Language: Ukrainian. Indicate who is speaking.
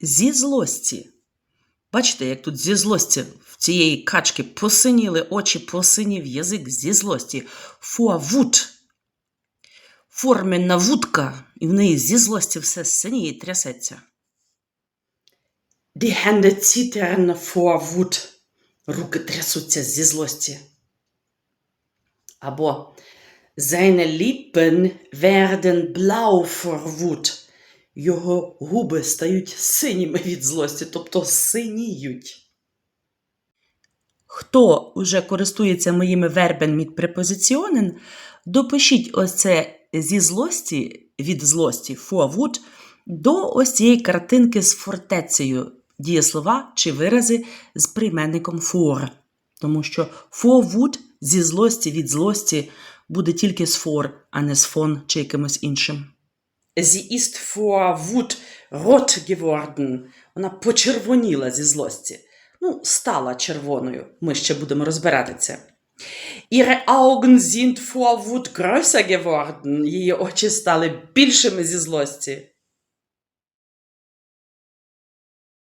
Speaker 1: зі злості. Бачите, як тут зі злості в цієї качки посиніли очі, посинів язик зі злості. Фуавут. Форменна вудка, і в неї зі злості все синіє і трясеться. Die Hände zittern vor Wut. Руки трясуться зі злості. Або Seine Lippen werden blau vor Wut. Його губи стають синіми від злості, тобто синіють. Хто уже користується моїми вербен від препозиціонен, допишіть ось це зі злості від злості vor до ось цієї картинки з фортецею дієслова чи вирази з прийменником for. Тому що for зі злості від злості буде тільки з for, а не з von чи якимось іншим. Sie ist vor Wut rot geworden. Вона почервоніла зі злості. Ну, стала червоною. Ми ще будемо розбирати це. Ihre Augen sind vor Wut größer geworden. Її очі стали більшими зі злості.